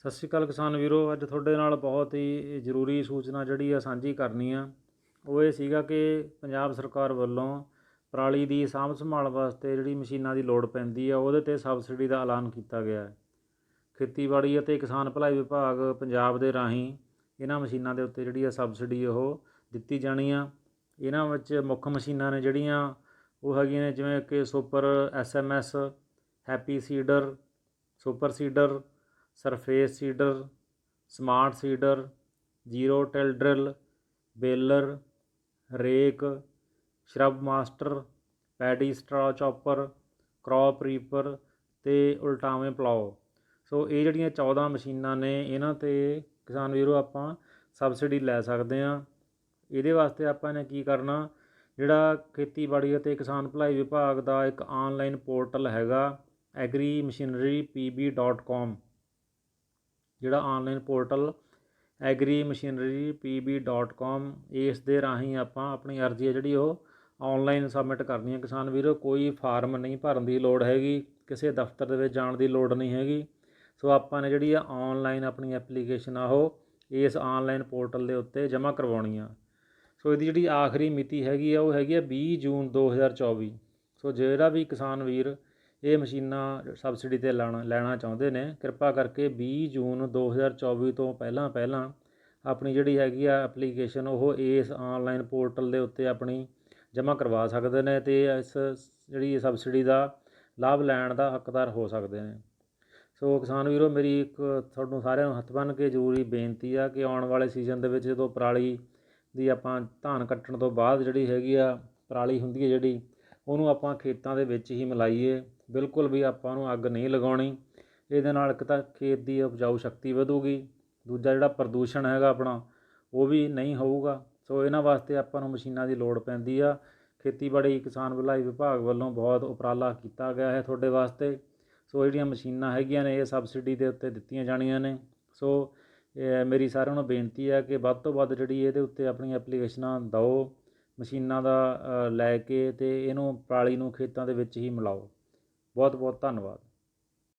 ਸਤਿ ਸ਼੍ਰੀ ਅਕਾਲ ਕਿਸਾਨ ਵੀਰੋ, ਅੱਜ ਤੁਹਾਡੇ ਨਾਲ ਬਹੁਤ ਹੀ ਜ਼ਰੂਰੀ ਸੂਚਨਾ ਜਿਹੜੀ ਆ ਸਾਂਝੀ ਕਰਨੀ ਆ। ਉਹ ਇਹ ਸੀਗਾ ਕਿ ਪੰਜਾਬ ਸਰਕਾਰ ਵੱਲੋਂ ਪਰਾਲੀ ਦੀ ਸਾਂਭ ਸੰਭਾਲ ਵਾਸਤੇ ਜਿਹੜੀ ਮਸ਼ੀਨਾਂ ਦੀ ਲੋੜ ਪੈਂਦੀ ਆ, ਉਹਦੇ ਤੇ ਸਬਸਿਡੀ ਦਾ ਐਲਾਨ ਕੀਤਾ ਗਿਆ ਹੈ। ਖੇਤੀਬਾੜੀ ਅਤੇ ਕਿਸਾਨ ਭਲਾਈ ਵਿਭਾਗ ਪੰਜਾਬ ਦੇ ਰਾਹੀਂ ਇਹਨਾਂ ਮਸ਼ੀਨਾਂ ਦੇ ਉੱਤੇ ਜਿਹੜੀ ਆ ਸਬਸਿਡੀ ਉਹ ਦਿੱਤੀ ਜਾਣੀ ਆ। ਇਹਨਾਂ ਵਿੱਚ ਮੁੱਖ ਮਸ਼ੀਨਾਂ ਨੇ ਜਿਹੜੀਆਂ, ਉਹ ਹੈਗੀਆਂ ਨੇ ਜਿਵੇਂ ਕਿ super SMS happy seeder, super seeder surface seeder, smart seeder, zero till drill, baler, rake, shrub master, paddy straw chopper, crop reaper ਤੇ ਉਲਟਾਵੇਂ ਪਲਾਓ। ਸੋ ਇਹ ਜਿਹੜੀਆਂ 14 ਮਸ਼ੀਨਾਂ ਨੇ, ਇਹਨਾਂ ਤੇ ਕਿਸਾਨ ਵੀਰੋ ਆਪਾਂ ਸਬਸਿਡੀ ਲੈ ਸਕਦੇ ਹਾਂ। ਇਹਦੇ ਵਾਸਤੇ ਆਪਾਂ ਨੇ ਕੀ ਕਰਨਾ, ਜਿਹੜਾ ਖੇਤੀਬਾੜੀ ਅਤੇ ਕਿਸਾਨ ਭਲਾਈ ਵਿਭਾਗ ਦਾ ਇੱਕ ਆਨਲਾਈਨ ਪੋਰਟਲ ਹੈਗਾ agrimachinerypb.com ਜਿਹੜਾ online portal agri machinery agrimachinerypb.com ਇਸ ਦੇ ਰਾਹੀਂ ਆਪਾਂ ਆਪਣੀ ਅਰਜ਼ੀ ਹੈ ਜਿਹੜੀ ਉਹ ਆਨਲਾਈਨ ਸਬਮਿਟ ਕਰਨੀ ਹੈ। ਕਿਸਾਨ ਵੀਰੋ, ਕੋਈ ਫਾਰਮ ਨਹੀਂ ਭਰਨ ਦੀ ਲੋੜ ਹੈਗੀ, ਕਿਸੇ ਦਫ਼ਤਰ ਦੇ ਵਿੱਚ ਜਾਣ ਦੀ ਲੋੜ ਨਹੀਂ ਹੈਗੀ। ਸੋ ਆਪਾਂ ਨੇ ਜਿਹੜੀ ਆ ਆਨਲਾਈਨ ਆਪਣੀ ਐਪਲੀਕੇਸ਼ਨ ਆ ਉਹ ਇਸ ਆਨਲਾਈਨ ਪੋਰਟਲ ਦੇ ਉੱਤੇ ਜਮ੍ਹਾਂ ਕਰਵਾਉਣੀ ਆ। ਸੋ ਇਹਦੀ ਜਿਹੜੀ ਆਖਰੀ ਮਿਤੀ ਹੈਗੀ ਆ, ਉਹ ਹੈਗੀ ਆ 20 ਜੂਨ 2024 ਸੋ ਜਿਹੜਾ ਵੀ ਕਿਸਾਨ ਵੀਰ ਇਹ ਮਸ਼ੀਨਾਂ ਸਬਸਿਡੀ ਤੇ ਲੈਣਾ ਲੈਣਾ ਚਾਹੁੰਦੇ ਨੇ। ਕਿਰਪਾ ਕਰਕੇ 20 ਜੂਨ 2024 ਤੋਂ ਪਹਿਲਾਂ ਪਹਿਲਾਂ ਆਪਣੀ ਜਿਹੜੀ ਹੈਗੀ ਆ ਐਪਲੀਕੇਸ਼ਨ ਉਹ ਇਸ ਆਨਲਾਈਨ ਪੋਰਟਲ ਦੇ ਉੱਤੇ ਆਪਣੀ ਜਮ੍ਹਾਂ ਕਰਵਾ ਸਕਦੇ ਨੇ ਤੇ ਇਸ ਜਿਹੜੀ ਸਬਸਿਡੀ ਦਾ ਲਾਭ ਲੈਣ ਦਾ ਹੱਕਦਾਰ ਹੋ ਸਕਦੇ ਨੇ। ਸੋ ਕਿਸਾਨ ਵੀਰੋ, ਮੇਰੀ ਇੱਕ ਤੁਹਾਨੂੰ ਸਾਰਿਆਂ ਨੂੰ ਹੱਥ ਬੰਨ੍ਹ ਕੇ ਜ਼ਰੂਰੀ ਬੇਨਤੀ ਆ ਕਿ ਆਉਣ ਵਾਲੇ ਸੀਜ਼ਨ ਦੇ ਵਿੱਚ ਜਦੋਂ ਪਰਾਲੀ ਦੀ ਆਪਾਂ ਧਾਨ ਕੱਟਣ ਤੋਂ ਬਾਅਦ ਜਿਹੜੀ ਹੈਗੀ ਆ ਪਰਾਲੀ ਹੁੰਦੀ ਹੈ ਜਿਹੜੀ, ਉਹਨੂੰ ਆਪਾਂ ਖੇਤਾਂ ਦੇ ਵਿੱਚ ਹੀ ਮਿਲਾਈਏ। ਬਿਲਕੁਲ ਵੀ ਆਪਾਂ ਨੂੰ ਅੱਗ ਨਹੀਂ ਲਗਾਉਣੀ। ਇਹਦੇ ਨਾਲ ਇੱਕ ਤਾਂ ਖੇਤ ਦੀ ਉਪਜਾਊ ਸ਼ਕਤੀ ਵਧੂਗੀ। ਦੂਜਾ ਜਿਹੜਾ ਪ੍ਰਦੂਸ਼ਣ ਹੈਗਾ ਆਪਣਾ, ਉਹ ਵੀ ਨਹੀਂ ਹੋਊਗਾ। ਸੋ ਇਹਨਾਂ ਵਾਸਤੇ ਆਪਾਂ ਨੂੰ ਮਸ਼ੀਨਾਂ ਦੀ ਲੋੜ ਪੈਂਦੀ ਆ। ਖੇਤੀਬਾੜੀ ਕਿਸਾਨ ਭਲਾਈ ਵਿਭਾਗ ਵੱਲੋਂ ਬਹੁਤ ਉਪਰਾਲਾ ਕੀਤਾ ਗਿਆ ਹੈ ਤੁਹਾਡੇ ਵਾਸਤੇ। ਸੋ ਜਿਹੜੀਆਂ ਮਸ਼ੀਨਾਂ ਹੈਗੀਆਂ ਨੇ, ਇਹ ਸਬਸਿਡੀ ਦੇ ਉੱਤੇ ਦਿੱਤੀਆਂ ਜਾਣੀਆਂ ਨੇ। ਸੋ ਮੇਰੀ ਸਾਰਿਆਂ ਨੂੰ ਬੇਨਤੀ ਹੈ ਕਿ ਵੱਧ ਤੋਂ ਵੱਧ ਜਿਹੜੀ ਇਹਦੇ ਉੱਤੇ ਆਪਣੀ ਐਪਲੀਕੇਸ਼ਨਾਂ ਦਿਓ। ਮਸ਼ੀਨਾਂ ਦਾ ਲੈ ਕੇ ਤੇ ਇਹਨੂੰ, ਪਰਾਲੀ ਨੂੰ ਖੇਤਾਂ ਦੇ ਵਿੱਚ ਹੀ ਮਿਲਾਓ। ਬਹੁਤ ਬਹੁਤ ਧੰਨਵਾਦ।